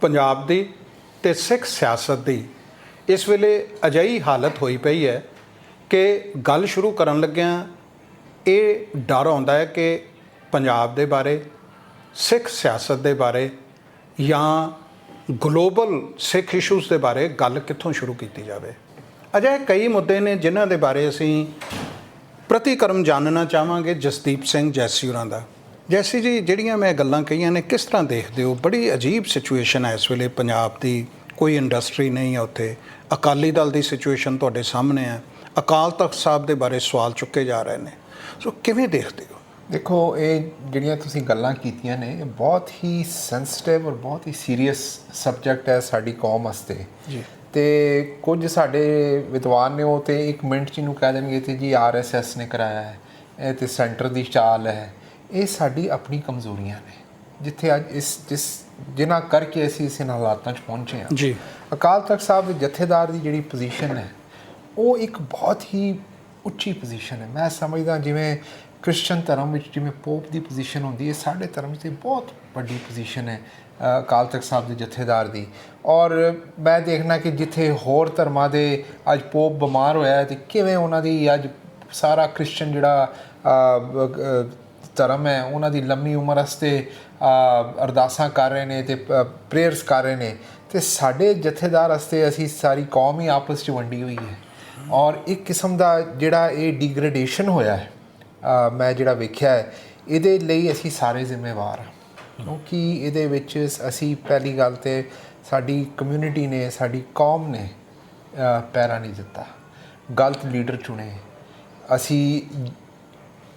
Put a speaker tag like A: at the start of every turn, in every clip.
A: ਪੰਜਾਬ ਦੀ ਤੇ ਸਿੱਖ ਸਿਆਸਤ ਦੀ ਇਸ ਵੇਲੇ ਅਜਿਹੀ ਹਾਲਤ ਹੋਈ ਪਈ ਹੈ ਕਿ ਗੱਲ ਸ਼ੁਰੂ ਕਰਨ ਲੱਗਿਆਂ ਇਹ ਡਰ ਆਉਂਦਾ ਹੈ ਕਿ ਪੰਜਾਬ ਦੇ ਬਾਰੇ, ਸਿੱਖ ਸਿਆਸਤ ਦੇ ਬਾਰੇ ਜਾਂ ਗਲੋਬਲ ਸਿੱਖ ਇਸ਼ੂਜ਼ ਦੇ ਬਾਰੇ ਗੱਲ ਕਿੱਥੋਂ ਸ਼ੁਰੂ ਕੀਤੀ ਜਾਵੇ। ਅਜਿਹੇ ਕਈ ਮੁੱਦੇ ਨੇ ਜਿਨ੍ਹਾਂ ਦੇ ਬਾਰੇ ਅਸੀਂ ਪ੍ਰਤੀਕਰਮ ਜਾਣਨਾ ਚਾਹਾਂਗੇ ਜਸਦੀਪ ਸਿੰਘ ਜੈਸੀ ਹੋਰਾਂ ਦਾ। ਜੈਸੀ ਜੀ ਜਿਹੜੀਆਂ ਮੈਂ ਗੱਲਾਂ ਕਹੀਆਂ ਨੇ ਕਿਸ ਤਰ੍ਹਾਂ ਦੇਖਦੇ ਹੋ? ਬੜੀ ਅਜੀਬ ਸਿਚੁਏਸ਼ਨ ਹੈ ਇਸ ਵੇਲੇ ਪੰਜਾਬ ਦੀ। ਕੋਈ ਇੰਡਸਟਰੀ ਨਹੀਂ ਹੈ ਉੱਥੇ। ਅਕਾਲੀ ਦਲ ਦੀ ਸਿਚੁਏਸ਼ਨ ਤੁਹਾਡੇ ਸਾਹਮਣੇ ਹੈ। ਅਕਾਲ ਤਖਤ ਸਾਹਿਬ ਦੇ ਬਾਰੇ ਸਵਾਲ ਚੁੱਕੇ ਜਾ ਰਹੇ ਨੇ। ਸੋ ਕਿਵੇਂ ਦੇਖਦੇ ਹੋ?
B: ਦੇਖੋ ਇਹ ਜਿਹੜੀਆਂ ਤੁਸੀਂ ਗੱਲਾਂ ਕੀਤੀਆਂ ਨੇ ਇਹ ਬਹੁਤ ਹੀ ਸੈਂਸਿਟਿਵ ਔਰ ਬਹੁਤ ਹੀ ਸੀਰੀਅਸ ਸਬਜੈਕਟ ਹੈ ਸਾਡੀ ਕੌਮ ਵਾਸਤੇ।
A: ਜੀ।
B: ਤੇ ਕੁਝ ਸਾਡੇ ਵਿਦਵਾਨ ਨੇ ਉਹ ਤੇ ਇੱਕ ਮਿੰਟ ਚ ਇਹਨੂੰ ਕਹਿ ਦੇਣਗੇ ਤੇ ਜੀ ਆਰਐਸਐਸ ਨੇ ਕਰਾਇਆ ਹੈ। ਇਹ ਤੇ ਸੈਂਟਰ ਦੀ ਚਾਲ ਹੈ। ਇਹ ਸਾਡੀ ਆਪਣੀ ਕਮਜ਼ੋਰੀਆਂ ਨੇ। ਜਿੱਥੇ ਅੱਜ ਇਸ ਜਿਸ ਜਿਨ੍ਹਾਂ ਕਰਕੇ ਅਸੀਂ ਇਸ ਹਾਲਾਤਾਂ 'ਚ ਪਹੁੰਚੇ ਹਾਂ।
A: ਜੀ।
B: ਅਕਾਲ ਤਖਤ ਸਾਹਿਬ ਦੇ ਜਥੇਦਾਰ ਦੀ ਜਿਹੜੀ ਪੋਜੀਸ਼ਨ ਹੈ ਉਹ ਇੱਕ ਬਹੁਤ ਹੀ ਉੱਚੀ ਪੋਜੀਸ਼ਨ ਹੈ। ਮੈਂ ਸਮਝਦਾ ਜਿਵੇਂ ਕ੍ਰਿਸਚੀਅਨ ਧਰਮ ਵਿੱਚ ਜਿਵੇਂ ਪੋਪ ਦੀ ਪੋਜੀਸ਼ਨ ਹੁੰਦੀ ਹੈ ਸਾਡੇ ਧਰਮ 'ਚ ਬਹੁਤ ਵੱਡੀ ਪੋਜੀਸ਼ਨ ਹੈ ਅਕਾਲ ਤਖਤ ਸਾਹਿਬ ਦੇ ਜਥੇਦਾਰ ਦੀ। ਔਰ ਮੈਂ ਦੇਖਣਾ ਕਿ ਜਿੱਥੇ ਹੋਰ ਧਰਮਾਂ ਦੇ ਅੱਜ ਪੋਪ ਬਿਮਾਰ ਹੋਇਆ ਹੈ ਤੇ ਕਿਵੇਂ ਉਹਨਾਂ ਦੀ ਅੱਜ ਸਾਰਾ ਕ੍ਰਿਸਚੀਅਨ ਜਿਹੜਾ ਧਰਮ ਹੈ ਉਹਨਾਂ ਦੀ ਲੰਮੀ ਉਮਰ ਵਾਸਤੇ ਅਰਦਾਸਾਂ ਕਰ ਰਹੇ ਨੇ ਤੇ ਪ੍ਰੇਅਰਸ ਕਰ ਰਹੇ ਨੇ ਤੇ ਸਾਡੇ ਜਥੇਦਾਰ ਵਾਸਤੇ ਅਸੀਂ ਸਾਰੀ ਕੌਮ ਹੀ ਆਪਸ 'ਚ ਵੰਡੀ ਹੋਈ ਹੈ ਔਰ ਇੱਕ ਕਿਸਮ ਦਾ ਜਿਹੜਾ ਇਹ ਡਿਗਰੇਡੇਸ਼ਨ ਹੋਇਆ ਹੈ ਮੈਂ ਜਿਹੜਾ ਵੇਖਿਆ ਹੈ ਇਹਦੇ ਲਈ ਅਸੀਂ ਸਾਰੇ ਜ਼ਿੰਮੇਵਾਰ ਹਾਂ ਕਿਉਂਕਿ ਇਹਦੇ ਵਿੱਚ ਅਸੀਂ ਪਹਿਲੀ ਗੱਲ ਤੇ ਸਾਡੀ ਕਮਿਊਨਿਟੀ ਨੇ ਸਾਡੀ ਕੌਮ ਨੇ ਪੈਰਾ ਨਹੀਂ ਦਿੱਤਾ ਗਲਤ ਲੀਡਰ ਚੁਣੇ ਅਸੀਂ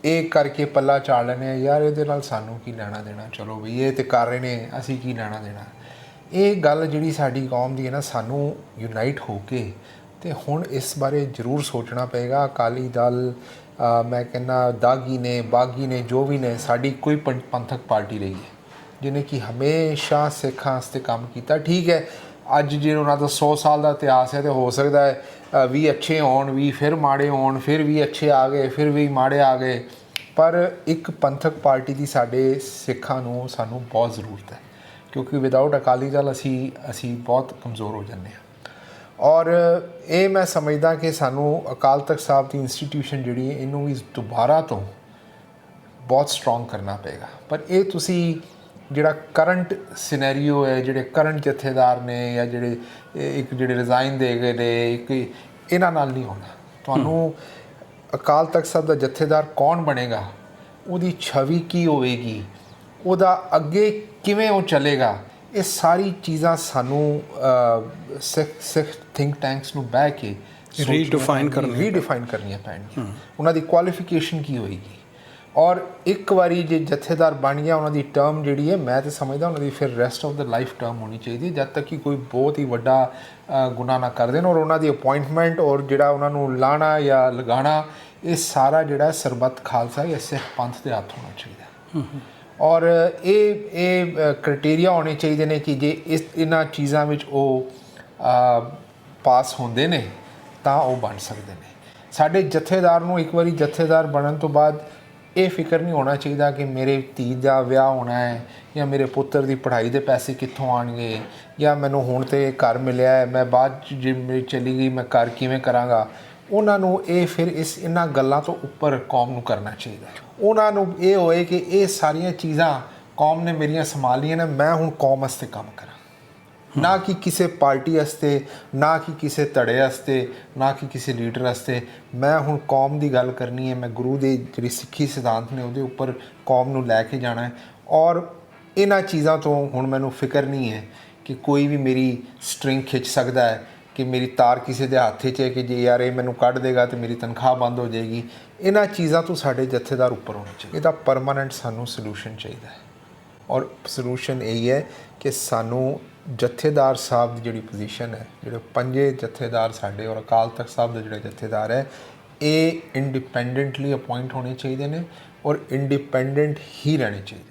B: ਇਹ ਕਰਕੇ ਪੱਲਾ ਚਾੜ ਲੈਨੇ ਆ ਯਾਰ ਇਹਦੇ ਨਾਲ ਸਾਨੂੰ ਕੀ ਲੈਣਾ ਦੇਣਾ? ਚਲੋ ਵੀ ਇਹ ਤੇ ਕਰ ਰਹੇ ਨੇ, ਅਸੀਂ ਕੀ ਲੈਣਾ ਦੇਣਾ? ਇਹ ਗੱਲ ਜਿਹੜੀ ਸਾਡੀ ਕੌਮ ਦੀ ਹੈ ਨਾ, ਸਾਨੂੰ ਯੂਨਾਈਟ ਹੋ ਕੇ ਤੇ ਹੁਣ ਇਸ ਬਾਰੇ ਜ਼ਰੂਰ ਸੋਚਣਾ ਪਏਗਾ। ਅਕਾਲੀ ਦਲ ਮੈਂ ਕਹਿੰਦਾ ਦਾਗੀ ਨੇ, ਬਾਗੀ ਨੇ, ਜੋ ਵੀ ਨੇ, ਸਾਡੀ ਕੋਈ ਪੰ- ਪੰਥਕ ਪਾਰਟੀ ਰਹੀ ਹੈ। ਜਿਹਨੇ ਕਿ ਹਮੇਸ਼ਾ ਸਿੱਖਾਂ ਵਾਸਤੇ ਕੰਮ ਕੀਤਾ। ਠੀਕ ਹੈ ਅੱਜ ਜੇ ਉਹਨਾਂ ਦਾ 100 ਸਾਲ ਦਾ ਇਤਿਹਾਸ ਹੈ ਤੇ ਹੋ ਸਕਦਾ ਹੈ ਵੀ ਅੱਛੇ ਹੋਣ, ਵੀ ਫਿਰ ਮਾੜੇ ਹੋਣ, ਫਿਰ ਵੀ ਅੱਛੇ ਆ ਗਏ, ਫਿਰ ਵੀ ਮਾੜੇ ਆ ਗਏ। ਪਰ ਇੱਕ ਪੰਥਕ ਪਾਰਟੀ ਦੀ ਸਾਡੇ ਸਿੱਖਾਂ ਨੂੰ ਸਾਨੂੰ ਬਹੁਤ ਜ਼ਰੂਰਤ ਹੈ, ਕਿਉਂਕਿ ਵਿਦਆਊਟ ਅਕਾਲੀ ਦਲ ਅਸੀਂ ਅਸੀਂ ਬਹੁਤ ਕਮਜ਼ੋਰ ਹੋ ਜਾਂਦੇ ਹਾਂ। ਔਰ ਇਹ ਮੈਂ ਸਮਝਦਾ ਕਿ ਸਾਨੂੰ ਅਕਾਲ ਤਖਤ ਸਾਹਿਬ ਦੀ ਇੰਸਟੀਟਿਊਸ਼ਨ ਜਿਹੜੀ ਇਹਨੂੰ ਵੀ ਦੁਬਾਰਾ ਤੋਂ ਬਹੁਤ ਸਟਰੋਂਗ ਕਰਨਾ ਪਏਗਾ। ਪਰ ਇਹ ਤੁਸੀਂ ਜਿਹੜਾ ਕਰੰਟ ਸਿਨੈਰੀਓ ਹੈ ਜਿਹੜੇ ਕਰੰਟ ਜਥੇਦਾਰ ਨੇ ਜਾਂ ਜਿਹੜੇ ਇੱਕ ਜਿਹੜੇ ਰਿਜ਼ਾਈਨ ਦੇ ਗਏ ਨੇ ਇੱਕ ਇਹਨਾਂ ਨਾਲ ਨਹੀਂ ਹੋਣਾ। ਤੁਹਾਨੂੰ ਅਕਾਲ ਤਖਤ ਸਾਹਿਬ ਦਾ ਜਥੇਦਾਰ ਕੌਣ ਬਣੇਗਾ? ਉਹਦੀ ਛਵੀ ਕੀ ਹੋਵੇਗੀ? ਉਹਦਾ ਅੱਗੇ ਕਿਵੇਂ ਉਹ ਚੱਲੇਗਾ? ਇਹ ਸਾਰੀ ਚੀਜ਼ਾਂ ਸਾਨੂੰ ਸਿੱਖ ਸਿੱਖ ਥਿੰਕ ਟੈਂਕਸ ਨੂੰ ਬਹਿ ਕੇ
A: Redefine ਕਰਨੀਆਂ
B: ਰੀਡਿਫਾਈਨ ਕਰਨੀਆਂ ਪੈਣਗੀਆਂ। ਉਹਨਾਂ ਦੀ ਕੁਆਲੀਫਿਕੇਸ਼ਨ ਕੀ ਹੋਏਗੀ? ਔਰ ਇੱਕ ਵਾਰੀ ਜੇ ਜਥੇਦਾਰ ਬਣ ਗਿਆ ਉਹਨਾਂ ਦੀ ਟਰਮ ਜਿਹੜੀ ਹੈ ਮੈਂ ਤਾਂ ਸਮਝਦਾ ਉਹਨਾਂ ਦੀ ਫਿਰ ਰੈਸਟ ਆਫ ਦਾ ਲਾਈਫ ਟਰਮ ਹੋਣੀ ਚਾਹੀਦੀ ਜਦ ਤੱਕ ਕਿ ਕੋਈ ਬਹੁਤ ਹੀ ਵੱਡਾ ਗੁਨਾਹ ਨਾ ਕਰ ਦੇਣ ਔਰ ਉਹਨਾਂ ਦੀ ਅਪਾਇੰਟਮੈਂਟ ਔਰ ਜਿਹੜਾ ਉਹਨਾਂ ਨੂੰ ਲਾਣਾ ਜਾਂ ਲਗਾਣਾ ਇਹ ਸਾਰਾ ਜਿਹੜਾ ਸਰਬੱਤ ਖਾਲਸਾ ਜਾਂ ਸਿੱਖ ਪੰਥ ਦੇ ਹੱਥ ਹੋਣਾ ਚਾਹੀਦਾ। ਹੈ ਔਰ ਇਹ ਇਹ ਕ੍ਰਾਈਟੇਰੀਆ ਹੋਣੇ ਚਾਹੀਦੇ ਨੇ ਕਿ ਜੇ ਇਸ ਇਹਨਾਂ ਚੀਜ਼ਾਂ ਵਿੱਚ ਉਹ ਪਾਸ ਹੁੰਦੇ ਨੇ ਤਾਂ ਉਹ ਬਣ ਸਕਦੇ ਨੇ। ਸਾਡੇ ਜਥੇਦਾਰ ਨੂੰ ਇੱਕ ਵਾਰੀ ਜਥੇਦਾਰ ਬਣਨ ਤੋਂ ਬਾਅਦ ਇਹ ਫਿਕਰ ਨਹੀਂ ਹੋਣਾ ਚਾਹੀਦਾ ਕਿ ਮੇਰੇ ਧੀ ਦਾ ਵਿਆਹ ਹੋਣਾ ਹੈ ਜਾਂ ਮੇਰੇ ਪੁੱਤਰ ਦੀ ਪੜ੍ਹਾਈ ਦੇ ਪੈਸੇ ਕਿੱਥੋਂ ਆਣਗੇ ਜਾਂ ਮੈਨੂੰ ਹੁਣ ਤੇ ਘਰ ਮਿਲਿਆ ਹੈ, ਮੈਂ ਬਾਅਦ 'ਚ ਜੇ ਮੇਰੀ ਚਲੀ ਗਈ, ਮੈਂ ਘਰ ਕਿਵੇਂ ਕਰਾਂਗਾ? ਉਹਨਾਂ ਨੂੰ ਇਹ ਫਿਰ ਇਸ ਇਹਨਾਂ ਗੱਲਾਂ ਤੋਂ ਉੱਪਰ ਕੌਮ ਨੂੰ ਕਰਨਾ ਚਾਹੀਦਾ ਉਹਨਾਂ ਨੂੰ ਇਹ ਹੋਏ ਕਿ ਇਹ ਸਾਰੀਆਂ ਚੀਜ਼ਾਂ ਕੌਮ ਨੇ ਮੇਰੀਆਂ ਸੰਭਾਲੀਆਂ ਨੇ, ਮੈਂ ਹੁਣ ਕੌਮ ਵਾਸਤੇ ਕੰਮ ਕਰਾਂ। ਨਾ ਕਿ ਕਿਸੇ ਪਾਰਟੀ ਵਾਸਤੇ, ਨਾ ਕਿ ਕਿਸੇ ਧੜੇ ਵਾਸਤੇ, ਨਾ ਕਿ ਕਿਸੇ ਲੀਡਰ ਵਾਸਤੇ। ਮੈਂ ਹੁਣ ਕੌਮ ਦੀ ਗੱਲ ਕਰਨੀ ਹੈ, ਮੈਂ ਗੁਰੂ ਦੇ ਜਿਹੜੀ ਸਿੱਖੀ ਸਿਧਾਂਤ ਨੇ ਉਹਦੇ ਉੱਪਰ ਕੌਮ ਨੂੰ ਲੈ ਕੇ ਜਾਣਾ ਹੈ। ਔਰ ਇਹਨਾਂ ਚੀਜ਼ਾਂ ਤੋਂ ਹੁਣ ਮੈਨੂੰ ਫਿਕਰ ਨਹੀਂ ਹੈ ਕਿ ਕੋਈ ਵੀ ਮੇਰੀ ਸਟ੍ਰਿੰਗ ਖਿੱਚ ਸਕਦਾ ਹੈ, ਕਿ ਮੇਰੀ ਤਾਰ ਕਿਸੇ ਦੇ ਹੱਥ 'ਚ ਹੈ ਕਿ ਜੇ ਯਾਰ ਇਹ ਮੈਨੂੰ ਕੱਢ ਦੇਗਾ ਤੇ ਮੇਰੀ ਤਨਖਾਹ ਬੰਦ ਹੋ ਜਾਏਗੀ। ਇਹਨਾਂ ਚੀਜ਼ਾਂ ਤੋਂ ਸਾਡੇ ਜਥੇਦਾਰ ਉੱਪਰ ਹੋਣਾ ਚਾਹੀਦਾ। ਇਹਦਾ ਪਰਮਾਨੈਂਟ ਸਾਨੂੰ ਸੋਲੂਸ਼ਨ ਚਾਹੀਦਾ ਹੈ। ਔਰ ਸੋਲੂਸ਼ਨ ਇਹ ਹੈ ਕਿ ਸਾਨੂੰ ਜਥੇਦਾਰ ਸਾਹਿਬ ਦੀ ਜਿਹੜੀ ਪੋਜੀਸ਼ਨ ਹੈ, ਜਿਹੜੇ ਪੰਜੇ ਜਥੇਦਾਰ ਸਾਡੇ ਔਰ ਅਕਾਲ ਤਖਤ ਸਾਹਿਬ ਦੇ ਜਿਹੜੇ ਜਥੇਦਾਰ ਹੈ, ਇਹ ਇੰਡੀਪੈਂਡੈਂਟਲੀ ਅਪਾਇੰਟ ਹੋਣੇ ਚਾਹੀਦੇ ਨੇ ਔਰ ਇੰਡੀਪੈਂਡੈਂਟ ਹੀ ਰਹਿਣੇ ਚਾਹੀਦੇ